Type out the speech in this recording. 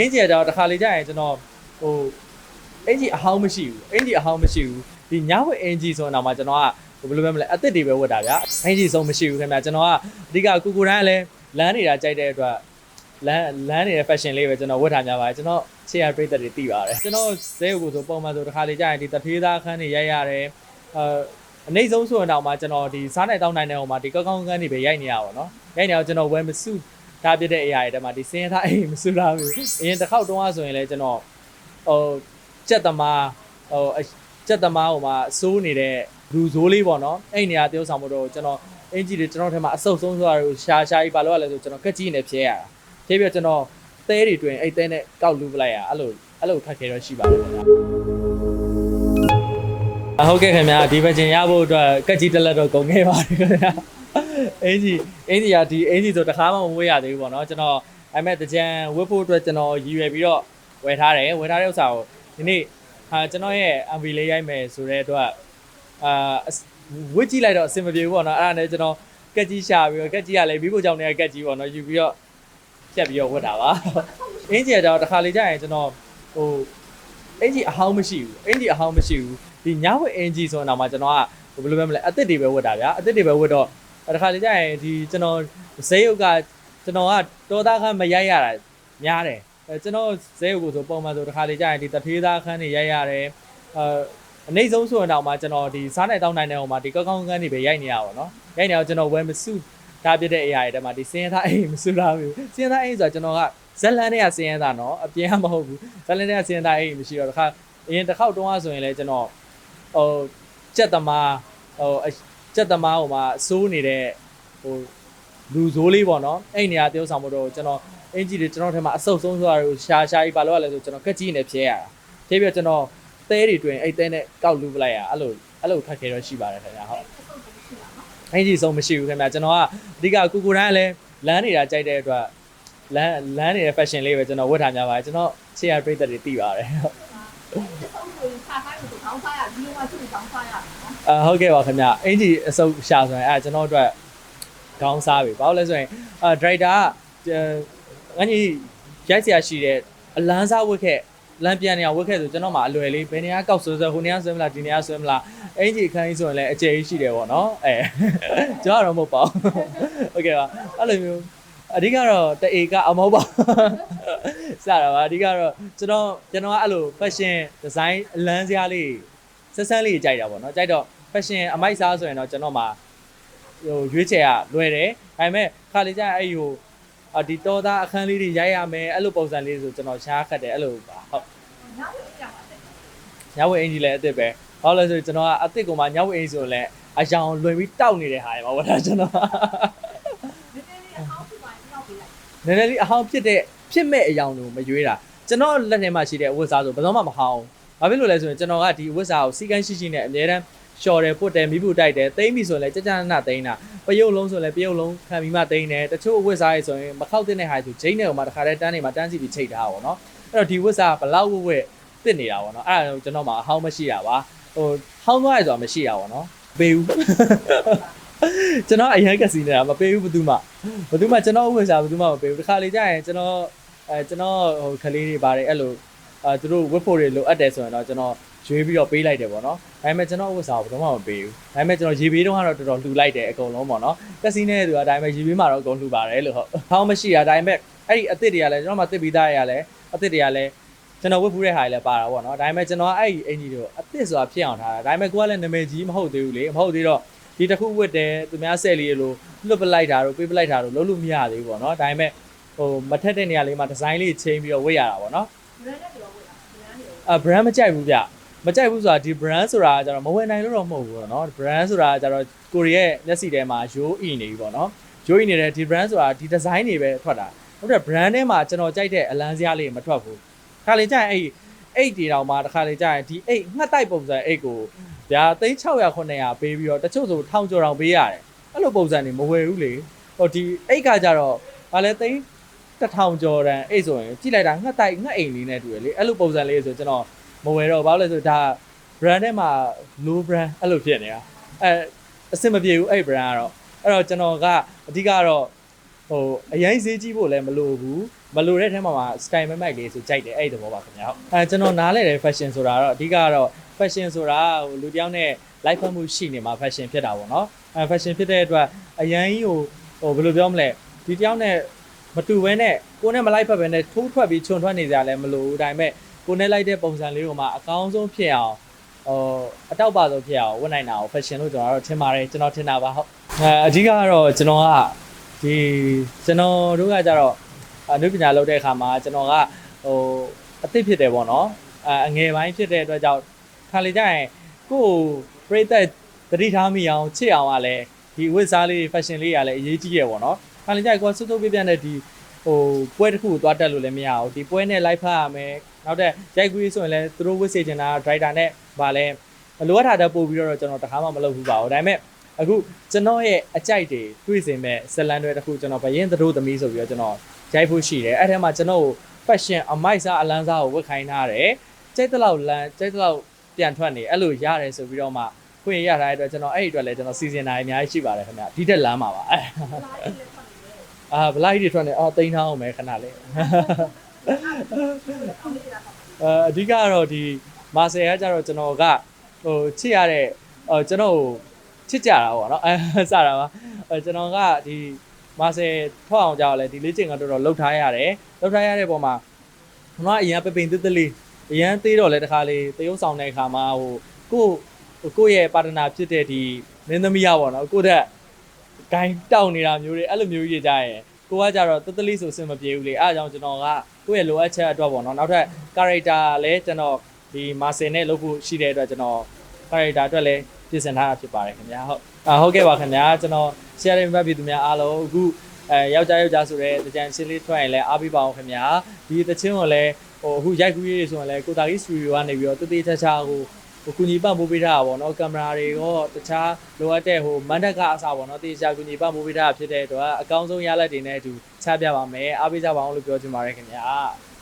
အင်ဂျီကတော့တစ်ခါလေကြာရင်ကျွန်တော်ဟိုအင်ဂျီအဟောင်းမရှိဘူးအင်ဂျီအဟောင်းမရှိဘူးဒီညဝက်အင်ဂျီဆိုတော့မှကျွန်တော်ကဘယ်လိုပဲမလဲအသစ်တွေပဲဝတ်တာဗျာအင်ဂျီဆုံးမရှိဘူးခင်ဗျာကျွန်တော်ကအဓိကကိုကိုတိုင်းကလည်းလမ်းနေတာကြိုက်တဲ့အတွက်လမ်းလမ်းနေတဲ့ fashion လေးပဲကျွန်တော်ဝတ်ထားများပါတယ်ကျွန်တော်ချေရပြည့်တဲ့တွေသိပါတယ်ကျွန်တော်ဇဲကိုဆိုပုံမှန်ဆိုတစ်ခါလေကြာရင်ဒီတထေးသားခန်းတွေရိုက်ရတယ်အာအနှိမ့်ဆုံးဆိုရင်တော့မှကျွန်တော်ဒီစားနိုင်တောင်းနိုင်တဲ့ဟိုမှာဒီကောက်ကောင်းကန်းတွေပဲရိုက်နေရပါတော့ရိုက်နေအောင်ကျွန်တော်ဝယ်မစု ဒါပြတဲ့အရာတွေတည်းမှာဒီစင်းသားအိမ်မစုလာဘူးအရင်တစ်ခေါက်တုန်းကဆိုရင်လည်းကျွန်တော်ဟိုကြက်သမားဟိုကြက်သမားဟိုမှာစိုးနေတဲ့လူဇိုးလေးပေါ့နော်အဲ့နေရာတယောက်ဆောင်ဖို့တော့ကျွန်တော်အင်ဂျီတွေကျွန်တော်ထဲမှာအဆုပ်ဆုံးဆိုတာကိုရှာရှာကြီးပါလို့ရလဲဆိုကျွန်တော်ကက်ကြီးနဲ့ဖြဲရတာဖြဲပြီးတော့ကျွန်တော်သဲတွေတွင်အဲ့သဲနဲ့ကောက်လူပလိုက်ရအဲ့လိုအဲ့လိုခက်ခဲတော့ရှိပါတယ်ခင်ဗျာအဟုတ်ကဲ့ခင်ဗျာဒီဘက်ချင်းရဖို့အတွက်ကက်ကြီးတက်လက်တော့ကုန်ခဲ့ပါတယ်ခင်ဗျာ အင်ကြီးအင်ကြီးကဒီအင်ကြီးဆိုတခါမှမဝေးရသေးဘူးပေါ့နော်ကျွန်တော်အဲ့မဲ့တကြံဝတ်ဖို့အတွက်ကျွန်တော်ရည်ရွယ်ပြီးတော့ဝယ်ထားတယ်ဝယ်ထားတဲ့ဥစ္စာကိုဒီနေ့ဟာကျွန်တော်ရဲ့ MV လေးရိုက်မယ်ဆိုတဲ့အတွက်အာဝတ်ကြည့်လိုက်တော့အဆင်မပြေဘူးပေါ့နော်အဲ့ဒါနဲ့ကျွန်တော်ကက်ကြီးရှာပြီးတော့ကက်ကြီးကလည်းပြီးဖို့ကြောင့်လည်းကက်ကြီးပေါ့နော်ယူပြီးတော့ဖြတ်ပြီးတော့ဝတ်တာပါအင်ကြီးကတော့တခါလေကြာရင်ကျွန်တော်ဟိုအင်ဂျီအဟောင်းမရှိဘူးအင်ဂျီအဟောင်းမရှိဘူးဒီညဝက်အင်ဂျီဆိုတော့မှကျွန်တော်ကဘယ်လိုပဲမလဲအသစ်တွေပဲဝတ်တာဗျာအသစ်တွေပဲဝတ်တော့ တခါလေကြာရင်ဒီကျွန်တော်ဇေယုတ်ကကျွန်တော်ကတောသားခန်းမရိုက်ရတာများတယ်အဲကျွန်တော်ဇေယုတ်ကိုဆိုပုံမှန်ဆိုတခါလေကြာရင်ဒီတထေးသားခန်းတွေရိုက်ရတယ်အာအနှိမ့်ဆုံးဆိုရင်တော့မှကျွန်တော်ဒီစားနိုင်တောင်းနိုင်တဲ့ဟိုမှာဒီကောက်ကောင်းကန်းတွေပဲရိုက်နေရပါတော့ရိုက်နေအောင်ကျွန်တော်ဝယ်မစုဒါပြတဲ့အရာတွေတည်းမှာဒီစင်းရသားအိမ်မစုလာဘူးစင်းရသားအိမ်ဆိုတာကျွန်တော်ကဇက်လန်တွေကစင်းရသားနော်အပြင်ကမဟုတ်ဘူးဇက်လန်တွေကစင်းရသားအိမ်မရှိတော့တခါအရင်တစ်ခေါက်တုန်းကဆိုရင်လည်းကျွန်တော်ဟိုကြက်သမားဟို ကြက်သမားဟိုမှာစိုးနေတဲ့ဟိုလူဇိုးလေးပေါ့နော်အဲ့နေရာတယောက်ဆောင်ဖို့တော့ကျွန်တော်အင်ဂျီတွေကျွန်တော်ထဲမှာအဆုပ်ဆုံးဆိုတာကိုရှာရှာကြီးပါလို့ရလဲဆိုကျွန်တော်ကက်ကြီးနဲ့ဖြဲရတာဖြဲပြီးတော့ကျွန်တော်သဲတွေတွင်အဲ့သဲနဲ့ကောက်လူပလိုက်ရအဲ့လိုအဲ့လိုခက်ခဲတော့ရှိပါတယ်ခင်ဗျာဟုတ်အင်ဂျီဆုံးမရှိဘူးခင်ဗျာကျွန်တော်ကအဓိကကိုကိုတိုင်းကလည်းလမ်းနေတာကြိုက်တဲ့အတွက်လမ်းလမ်းနေတဲ့ fashion လေးပဲကျွန်တော်ဝတ်ထားများပါတယ်ကျွန်တော်ချေရပြည့်တဲ့တွေသိပါတယ်ဟုတ် အာဟုတ်ကဲ့ပါခင်ဗျအင်ဂျီအစုပ်ရှာဆိုရင်အဲကျွန်တော်အတွက်ခေါင်းစားပြီဘာလို့လဲဆိုရင်အာဒရိုက်တာကငါကြီးရိုက်စရာရှိတဲ့အလန်းစားဝတ်ခဲ့လမ်းပြန်နေအောင်ဝတ်ခဲ့ဆိုကျွန်တော်မှအလွယ်လေးဘယ်နေရာကောက်ဆွဲဆွဲဟိုနေရာဆွဲမလားဒီနေရာဆွဲမလားအင်ဂျီအခန်းကြီးဆိုရင်လည်းအကျယ်ကြီးရှိတယ်ပေါ့နော်အဲကျွန်တော်တော့မဟုတ်ပါဘူးဟုတ်ကဲ့ပါအဲ့လိုမျိုး အဓိကတော့တအေကအမဟုတ်ပါစတာပါအဓိကတော့ကျွန်တော်ကျွန်တော်ကအဲ့လို fashion design အလန်းစရာလေးဆက်ဆန်းလေးကြိုက်တာပေါ့နော်ကြိုက်တော့ fashion အမိုက်စားဆိုရင်တော့ကျွန်တော်မှာဟိုရွေးချယ်ရလွယ်တယ်ဒါပေမဲ့ခါလေးကျရင်အဲ့ဟိုဒီတော်သားအခန်းလေးတွေရိုက်ရမယ်အဲ့လိုပုံစံလေးဆိုကျွန်တော်ရှားခတ်တယ်အဲ့လိုပါဟုတ်ညဝအင်ကြီးလည်းအစ်စ်ပဲဟုတ်လဲဆိုကျွန်တော်ကအစ်စ်ကိုမှညဝအင်ကြီးဆိုလည်းအယောင်လွင်ပြီးတောက်နေတဲ့ဟာရပါဘောဒါကျွန်တော် နည်းနည်းလေးအဟောင်းဖြစ်တဲ့ဖြစ်မဲ့အယောင်ကိုမရွေးတာကျွန်တော်လက်ထဲမှာရှိတဲ့ဝတ်စားဆိုဘယ်တော့မှမဟောင်းဘာဖြစ်လို့လဲဆိုရင်ကျွန်တော်ကဒီဝတ်စားကိုစီကန်းရှိရှိနဲ့အများတန်းလျှော်တယ်ပုတ်တယ်မိဖို့တိုက်တယ်သိမ့်ပြီဆိုရင်လည်းကြကြနနသိမ့်တာပယုတ်လုံးဆိုရင်လည်းပယုတ်လုံးခံပြီးမှသိမ့်တယ်တချို့ဝတ်စားရေးဆိုရင်မခောက်တဲ့နဲ့ဟာဆိုဂျိန်းနဲ့ဟိုမှာတခါတည်းတန်းနေမှာတန်းစီပြီးချိတ်ထားတာပေါ့နော်အဲ့တော့ဒီဝတ်စားဘလောက်ဝတ်ဝတ်တစ်နေတာပေါ့နော်အဲ့ဒါကျွန်တော်မှာအဟောင်းမရှိတာပါဟိုဟောင်းသွားရဆိုတာမရှိတာပေါ့နော်ပေးဘူး ကျွန်တော်အရင်ကစီနေတာမပေးဘူးဘယ်သူမှဘယ်သူမှကျွန်တော်ဥပ္ပစာဘယ်သူမှမပေးဘူးတစ်ခါလေကြာရင်ကျွန်တော်အဲကျွန်တော်ဟိုကလေးတွေပါတယ်အဲ့လိုအဲသူတို့ဝတ်ဖို့တွေလိုအပ်တယ်ဆိုရင်တော့ကျွန်တော်ရွေးပြီးတော့ပေးလိုက်တယ်ပေါ့နော်ဒါပေမဲ့ကျွန်တော်ဥပ္ပစာဘယ်သူမှမပေးဘူးဒါပေမဲ့ကျွန်တော်ရေပေးတော့ကတော့တော်တော်လှူလိုက်တယ်အကုန်လုံးပေါ့နော်ကစီနဲ့သူကဒါပေမဲ့ရေပေးမှာတော့အကုန်လှူပါတယ်လို့ဟုတ်ဟောင်းမရှိတာဒါပေမဲ့အဲ့ဒီအစ်စ်တွေကလည်းကျွန်တော်မှတစ်ပြီးသားတွေကလည်းအစ်စ်တွေကလည်းကျွန်တော်ဝတ်ဖူးတဲ့ဟာတွေလည်းပါတာပေါ့နော်ဒါပေမဲ့ကျွန်တော်အဲ့ဒီအင်ဂျီတွေကိုအစ်စ်ဆိုတာဖြစ်အောင်ထားတာဒါပေမဲ့ကိုကလည်းနာမည်ကြီးမဟုတ်သေးဘူးလေမဟုတ်သေးတော့ ဒီတစ်ခုဝတ်တယ်သူများဆယ်လီလိုလွတ်ပလိုက်တာတို့ပေးပလိုက်တာတို့လုံးလို့မရသေးဘူးပေါ့နော်ဒါပေမဲ့ဟိုမထက်တဲ့နေရာလေးမှာဒီဇိုင်းလေးချိန်ပြီးတော့ဝတ်ရတာပေါ့နော်အာ brand မကြိုက်ဘူးဗျမကြိုက်ဘူးဆိုတာဒီ brand ဆိုတာကကျွန်တော်မဝင်နိုင်လို့တော့မဟုတ်ဘူးပေါ့နော် brand ဆိုတာကကျွန်တော်ကိုရီးယားမျက်စိထဲမှာရိုးအီနေပြီပေါ့နော်ရိုးအီနေတဲ့ဒီ brand ဆိုတာဒီ design တွေပဲထွက်တာဟုတ်တယ် brand ထဲမှာကျွန်တော်ကြိုက်တဲ့အလန်းစရာလေးမထွက်ဘူးခါလေကြရင်အဲ့အိတ်တီတောင်မှာတခါလေကြာရင်ဒီအိတ်ငှက်တိုက်ပုံစံအိတ်ကို ဗျာသိန်း600 900ပေးပြီးတော့တချို့ဆိုထောင်ကျော်တောင်ပေးရတယ်အဲ့လိုပုံစံတွေမဝယ်ဘူးလေဟိုဒီအိတ်ကကြတော့ဗာလဲသိန်းတစ်ထောင်ကျော်တန်အိတ်ဆိုရင်ကြည့်လိုက်တာငှက်တိုက်ငှက်အိမ်လေးနဲ့တူရလေအဲ့လိုပုံစံလေးဆိုကျွန်တော်မဝယ်တော့ဘာလို့လဲဆိုဒါ brand ထဲမှာ low brand အဲ့လိုဖြစ်နေတာအဲအဆင်မပြေဘူးအဲ့ brand ကတော့အဲ့တော့ကျွန်တော်ကအဓိကတော့ဟိုအရင်ဈေးကြီးဖို့လည်းမလိုဘူး မလိုတဲ့ထဲမှာမှာ style မဲ့မိုက်လေးဆိုကြိုက်တယ်အဲ့ဒီသဘောပါခင်ဗျာဟုတ်အဲကျွန်တော်နားလဲတဲ့ fashion ဆိုတာတော့အဓိကကတော့ fashion ဆိုတာဟိုလူတစ်ယောက်နဲ့ life ဖတ်မှုရှိနေမှာ fashion ဖြစ်တာပေါ့နော်အဲ fashion ဖြစ်တဲ့အတွက်အရန်ကြီးဟိုဟိုဘယ်လိုပြောမလဲဒီတစ်ယောက်နဲ့မတူဘဲနဲ့ကိုယ်နဲ့မလိုက်ဖက်ဘဲနဲ့ထိုးထွက်ပြီးခြုံထွက်နေကြလည်းမလို့ဒါပေမဲ့ကိုယ်နဲ့လိုက်တဲ့ပုံစံလေးကိုမှအကောင်းဆုံးဖြစ်အောင်ဟိုအတောက်ပါဆုံးဖြစ်အောင်ဝတ်နိုင်တာကို fashion လို့ကျွန်တော်ကတော့ထင်ပါတယ်ကျွန်တော်ထင်တာပါဟုတ်အဲအဓိကကတော့ကျွန်တော်ကဒီကျွန်တော်တို့ကကြတော့ အနုပညာလုပ်တဲ့အခါမှာကျွန်တော်ကဟိုအသစ်ဖြစ်တယ်ပေါ့နော်အဲအငယ်ပိုင်းဖြစ်တဲ့အတွက်ကြောင့်ခါလေကြရင်ကိုယ့်ကိုပြိသက်သတိထားမိအောင်ချစ်အောင်ကလည်းဒီဝတ်စားလေး fashion လေးကလည်းအရေးကြီးရပေါ့နော်ခါလေကြရင်ကိုယ်စွတ်စွတ်ပြပြနဲ့ဒီဟိုပွဲတစ်ခုကိုသွားတက်လို့လည်းမရဘူးဒီပွဲနဲ့ live ဖတ်ရမယ်နောက်တဲ့ရိုက်ကူးရေးဆိုရင်လည်းသူတို့ဝတ်စေချင်တာ driver နဲ့ဗာလဲလိုအပ်တာတက်ပို့ပြီးတော့ကျွန်တော်တခါမှမလုပ်ဘူးပါဘူးဒါပေမဲ့အခုကျွန်တော်ရဲ့အကြိုက်တွေတွေ့စင်မဲ့ဇလန်တွေတစ်ခုကျွန်တော်ဘရင်သတို့သမီးဆိုပြီးတော့ကျွန်တော် ရိုက်ဖို့ရှိတယ်အဲ့ထဲမှာကျွန်တော်ကို fashion အမိုက်စားအလန်းစားကိုဝတ်ခိုင်းထားတယ်ကြိတ်တလောက်လမ်းကြိတ်တလောက်ပြန်ထွက်နေအဲ့လိုရတယ်ဆိုပြီးတော့မှခွင့်ရထားတဲ့အတွက်ကျွန်တော်အဲ့ဒီအတွက်လည်းကျွန်တော်စီစဉ်တာအများကြီးရှိပါတယ်ခင်ဗျဒီတက်လမ်းပါပါအဲ့အာဘလိုက်တွေထွက်နေအော်တိန်းထားအောင်မယ်ခဏလေးအဲအဓိကကတော့ဒီမာဆယ်ကကြတော့ကျွန်တော်ကဟိုချစ်ရတဲ့ဟိုကျွန်တော်ကိုချစ်ကြတာပေါ့နော်အဲစတာပါအဲကျွန်တော်ကဒီ မာဆယ်ထွက်အောင်ကြောက်လဲဒီလေးချိန်ကတော်တော်လှုပ်ထားရတယ်လှုပ်ထားရတဲ့ပုံမှာကျွန်တော်ကအရင်ပပိန်တစ်တလေးအရင်သေးတော့လဲတခါလေးတရုပ်ဆောင်တဲ့အခါမှာဟိုကိုဟိုကိုယ့်ရဲ့ပါတနာဖြစ်တဲ့ဒီမင်းသမီးရပေါ့နော်ကိုယ့်တဲ့ဂိုင်းတောက်နေတာမျိုးတွေအဲ့လိုမျိုးကြီးကြရင်ကိုကကြတော့တတလေးဆိုစင်မပြေဘူးလေအားကြောင့်ကျွန်တော်ကကိုယ့်ရဲ့လိုအပ်ချက်အတွက်ပေါ့နော်နောက်ထပ် character လည်းကျွန်တော်ဒီ master နဲ့လုပ်ဖို့ရှိတဲ့အတွက်ကျွန်တော် character အတွက်လည်း ပြင်ဆင်ထားတာဖြစ်ပါတယ်ခင်ဗျာဟုတ်အာဟုတ်ကဲ့ပါခင်ဗျာကျွန်တော် sharing ဘက်ပြည်သူများအားလုံးအခုအဲယောက်ျားယောက်ျားဆိုတဲ့တကြံချင်းလေးထွက်ရင်လည်းအားပေးပါအောင်ခင်ဗျာဒီတချင်းကိုလည်းဟိုအခုရိုက်ကူးရေးဆိုရင်လည်းကိုတာကြီး studio ကနေပြီးတော့တသေးချာချာဟိုဟိုကူညီပံ့ပိုးပေးထားတာပေါ့နော်ကင်မရာတွေရောတခြားလိုအပ်တဲ့ဟိုမန်တက်ကအစားပေါ့နော်တေချာကူညီပံ့ပိုးပေးထားတာဖြစ်တဲ့အတွက်အကောင်းဆုံးရလဒ်တွေနဲ့အတူချပြပါမယ်အားပေးကြပါအောင်လို့ပြောချင်ပါတယ်ခင်ဗျာ